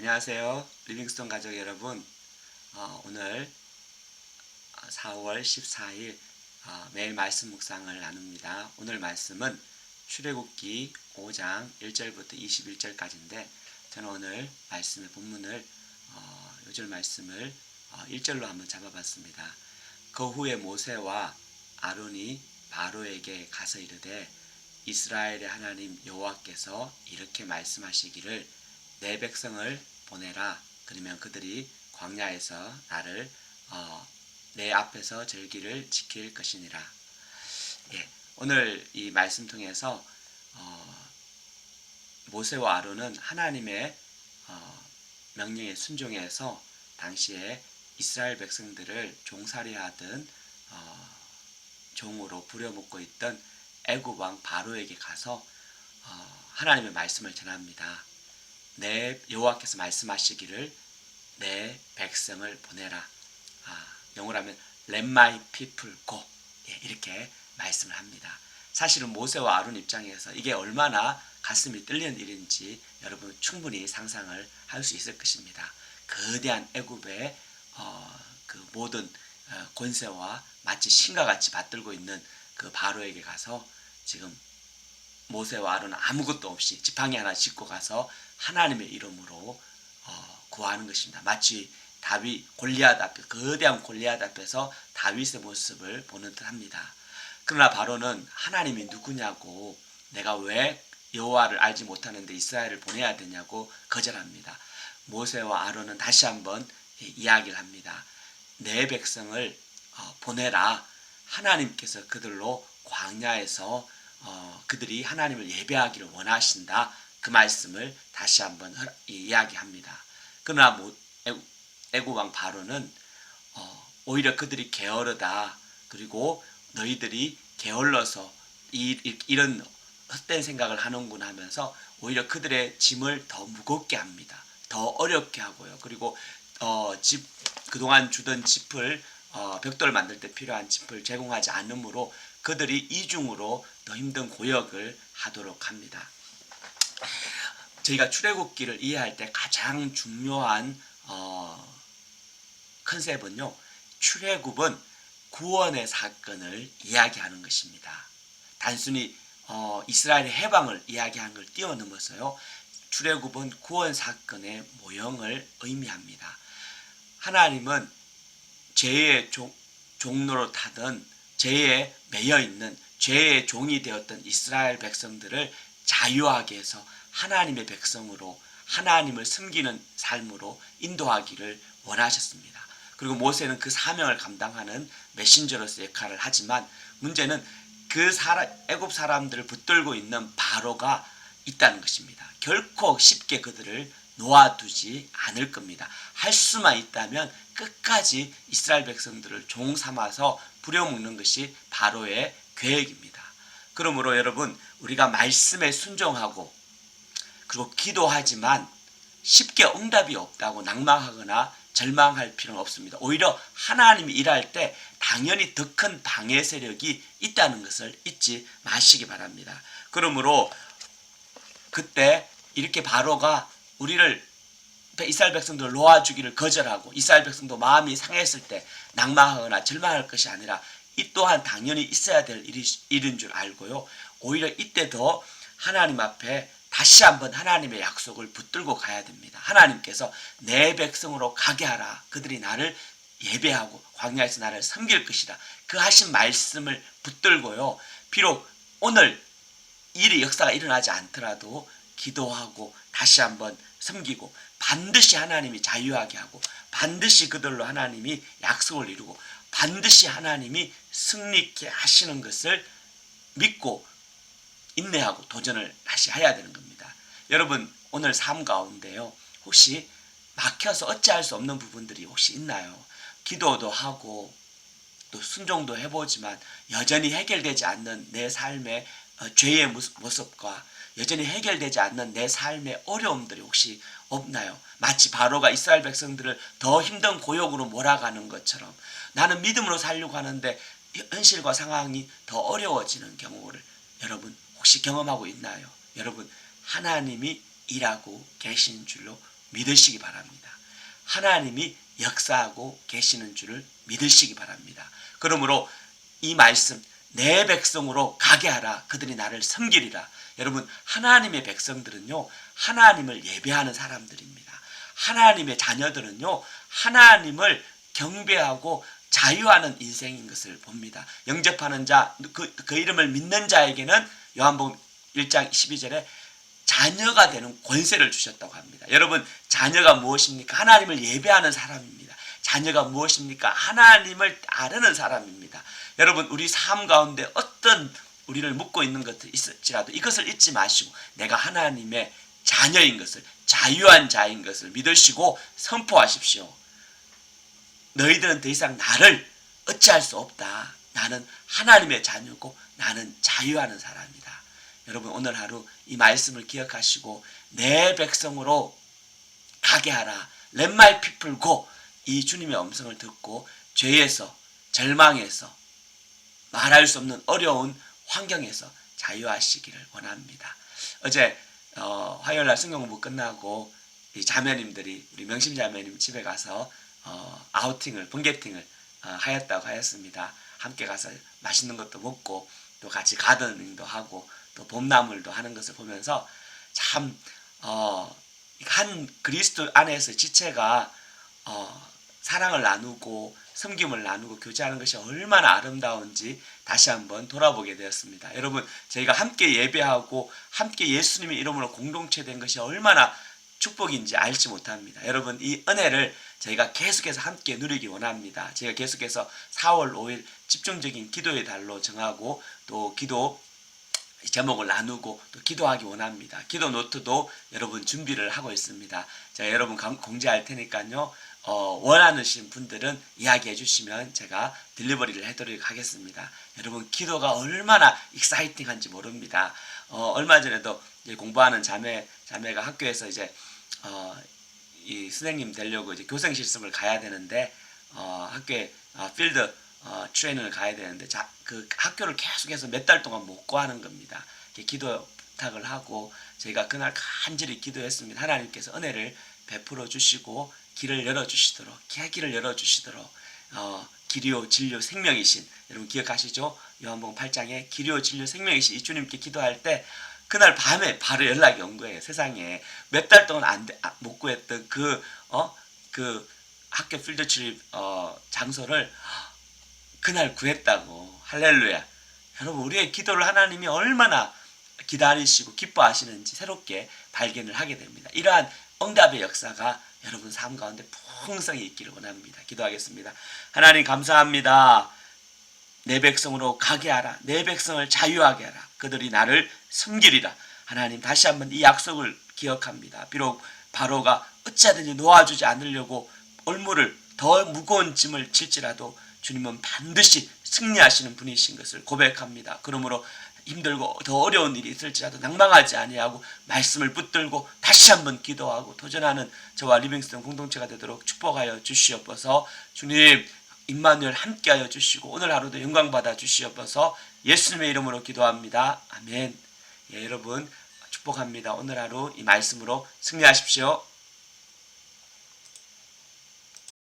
안녕하세요. 리빙스톤 가족 여러분. 어, 오늘 4월 14일 어, 매일 말씀 묵상을 나눕니다. 오늘 말씀은 출애굽기 5장 1절부터 21절까지인데 저는 오늘 말씀의 본문을 어, 요절 말씀을 어, 1절로 한번 잡아봤습니다. 그 후에 모세와 아론이 바로에게 가서 이르되 이스라엘의 하나님 여호와께서 이렇게 말씀하시기를 내 백성을 보내라. 그러면 그들이 광야에서 나를 어, 내 앞에서 절기를 지킬 것이니라. 예, 오늘 이 말씀 통해서 어, 모세와 아론은 하나님의 어, 명령에 순종해서 당시에 이스라엘 백성들을 종살이하던 어, 종으로 부려먹고 있던 애굽 왕 바로에게 가서 어, 하나님의 말씀을 전합니다. 내 여호와께서 말씀하시기를 내 백성을 보내라. 아, 영어로 하면 Let my people go. 예, 이렇게 말씀을 합니다. 사실은 모세와 아론 입장에서 이게 얼마나 가슴이 뚫리는 일인지 여러분 충분히 상상을 할 수 있을 것입니다. 거대한 애굽의 어, 그 모든 어, 권세와 마치 신과 같이 받들고 있는 그 바로에게 가서 지금 모세와 아론은 아무것도 없이 지팡이 하나 짚고 가서 하나님의 이름으로 어, 구하는 것입니다. 마치 다윗 골리앗 앞에 거대한 골리앗 앞에서 다윗의 모습을 보는 듯합니다. 그러나 바로는 하나님이 누구냐고 내가 왜 여호와를 알지 못하는데 이스라엘을 보내야 되냐고 거절합니다. 모세와 아론은 다시 한번 이야기를 합니다. 내 백성을 어, 보내라. 하나님께서 그들로 광야에서 어, 그들이 하나님을 예배하기를 원하신다. 그 말씀을 다시 한번 이야기합니다. 그러나 뭐, 애굽 왕 바로는 어, 오히려 그들이 게으르다. 그리고 너희들이 게을러서 이, 이런 헛된 생각을 하는구나 하면서 오히려 그들의 짐을 더 무겁게 합니다. 더 어렵게 하고요. 그리고 어, 집 그동안 주던 짚을 어, 벽돌 만들 때 필요한 짚을 제공하지 않으므로 그들이 이중으로 더 힘든 고역을 하도록 합니다. 저희가 출애굽기를 이해할 때 가장 중요한 어, 컨셉은요. 출애굽은 구원의 사건을 이야기하는 것입니다. 단순히 어, 이스라엘의 해방을 이야기하는 걸 뛰어넘어서요. 출애굽은 구원 사건의 모형을 의미합니다. 하나님은 죄의 종, 종로로 타던 죄에 매여 있는 죄의 종이 되었던 이스라엘 백성들을 자유하게 해서 하나님의 백성으로 하나님을 섬기는 삶으로 인도하기를 원하셨습니다. 그리고 모세는 그 사명을 감당하는 메신저로서 역할을 하지만 문제는 그 사람, 애굽 사람들을 붙들고 있는 바로가 있다는 것입니다. 결코 쉽게 그들을 놓아두지 않을 겁니다. 할 수만 있다면 끝까지 이스라엘 백성들을 종 삼아서 부려먹는 것이 바로의 계획입니다. 그러므로 여러분 우리가 말씀에 순종하고 그리고 기도하지만 쉽게 응답이 없다고 낭망하거나 절망할 필요는 없습니다. 오히려 하나님이 일할 때 당연히 더 큰 방해 세력이 있다는 것을 잊지 마시기 바랍니다. 그러므로 그때 이렇게 바로가 우리를 이스라엘 백성들을 놓아주기를 거절하고 이스라엘 백성도 마음이 상했을 때 낭망하거나 절망할 것이 아니라 이 또한 당연히 있어야 될 일이, 일인 줄 알고요. 오히려 이때 더 하나님 앞에 다시 한번 하나님의 약속을 붙들고 가야 됩니다. 하나님께서 내 백성으로 가게 하라. 그들이 나를 예배하고 광야에서 나를 섬길 것이다. 그 하신 말씀을 붙들고요. 비록 오늘 일이 역사가 일어나지 않더라도 기도하고 다시 한번 섬기고 반드시 하나님이 자유하게 하고 반드시 그들로 하나님이 약속을 이루고 반드시 하나님이 승리케 하시는 것을 믿고 인내하고 도전을 다시 해야 되는 겁니다. 여러분 오늘 삶 가운데요. 혹시 막혀서 어찌할 수 없는 부분들이 혹시 있나요? 기도도 하고 또 순종도 해보지만 여전히 해결되지 않는 내 삶의 어, 죄의 모습과 여전히 해결되지 않는 내 삶의 어려움들이 혹시 없나요? 마치 바로가 이스라엘 백성들을 더 힘든 고역으로 몰아가는 것처럼 나는 믿음으로 살려고 하는데 현실과 상황이 더 어려워지는 경우를 여러분 혹시 경험하고 있나요? 여러분 하나님이 일하고 계신 줄로 믿으시기 바랍니다. 하나님이 역사하고 계시는 줄을 믿으시기 바랍니다. 그러므로 이 말씀 내 백성으로 가게 하라 그들이 나를 섬기리라. 여러분 하나님의 백성들은요 하나님을 예배하는 사람들입니다. 하나님의 자녀들은요 하나님을 경배하고 자유하는 인생인 것을 봅니다. 영접하는 자, 그, 그 이름을 믿는 자에게는 요한복음 1장 12절에 자녀가 되는 권세를 주셨다고 합니다. 여러분, 자녀가 무엇입니까? 하나님을 예배하는 사람입니다. 자녀가 무엇입니까? 하나님을 따르는 사람입니다. 여러분, 우리 삶 가운데 어떤 우리를 묻고 있는 것이 있을지라도 이것을 잊지 마시고 내가 하나님의 자녀인 것을 자유한 자인 것을 믿으시고 선포하십시오. 너희들은 더 이상 나를 어찌할 수 없다. 나는 하나님의 자녀고 나는 자유하는 사람이다. 여러분 오늘 하루 이 말씀을 기억하시고 내 백성으로 가게 하라. People go. 이 주님의 음성을 듣고 죄에서 절망에서 말할 수 없는 어려운 환경에서 자유하시기를 원합니다. 어제 어, 화요일 날 성경 공부 끝나고 이 자매님들이 우리 명심 자매님 집에 가서 어, 아우팅을 번개팅을 어, 하였다고 하였습니다. 함께 가서 맛있는 것도 먹고 또 같이 가드닝도 하고 또 봄나물도 하는 것을 보면서 참 어, 한 그리스도 안에서 지체가 어, 사랑을 나누고 섬김을 나누고 교제하는 것이 얼마나 아름다운지 다시 한번 돌아보게 되었습니다. 여러분, 저희가 함께 예배하고 함께 예수님의 이름으로 공동체 된 것이 얼마나 축복인지 알지 못합니다. 여러분, 이 은혜를 저희가 계속해서 함께 누리기 원합니다. 제가 계속해서 4월 5일 집중적인 기도의 달로 정하고 또 기도 제목을 나누고 또 기도하기 원합니다. 기도 노트도 여러분 준비를 하고 있습니다. 제가 여러분 강- 공지할 테니까요. 어, 원하는 분들은 이야기해 주시면 제가 딜리버리를 해드리도록 하겠습니다. 여러분 기도가 얼마나 익사이팅한지 모릅니다. 어, 얼마 전에도 공부하는 자매 자매가 학교에서 이제 어, 이 선생님 되려고 이제 교생 실습을 가야 되는데 어, 학교에 어, 필드 어, 트레이닝을 가야 되는데 자, 그 학교를 계속해서 몇 달 동안 못 구하는 겁니다. 기도 부탁을 하고 저희가 그날 간절히 기도했습니다. 하나님께서 은혜를 베풀어 주시고 길을 열어 주시도록 길을 열어 주시도록 어, 길이요 진료 생명이신 여러분 기억하시죠? 요한복음 8장에 길이요 진료 생명이신 이 주님께 기도할 때 그날 밤에 바로 연락이 온 거예요. 세상에 몇 달 동안 안 돼, 아, 못 구했던 그어그 학교 필드 트립 어, 장소를 그날 구했다고 할렐루야. 여러분 우리의 기도를 하나님이 얼마나 기다리시고 기뻐하시는지 새롭게 발견을 하게 됩니다. 이러한 응답의 역사가 여러분 삶 가운데 풍성히 있기를 원합니다. 기도하겠습니다. 하나님 감사합니다. 내 백성으로 가게 하라. 내 백성을 자유하게 하라. 그들이 나를 섬기리라. 하나님 다시 한번 이 약속을 기억합니다. 비록 바로가 어찌하든지 놓아주지 않으려고 올무를 더 무거운 짐을 질지라도 주님은 반드시 승리하시는 분이신 것을 고백합니다. 그러므로 힘들고 더 어려운 일이 있을지라도 낭망하지 아니하고 말씀을 붙들고 다시 한번 기도하고 도전하는 저와 리빙스턴 공동체가 되도록 축복하여 주시옵소서. 주님 임마누엘 함께하여 주시고 오늘 하루도 영광 받아 주시옵소서. 예수님의 이름으로 기도합니다. 아멘. 예, 여러분 축복합니다. 오늘 하루 이 말씀으로 승리하십시오.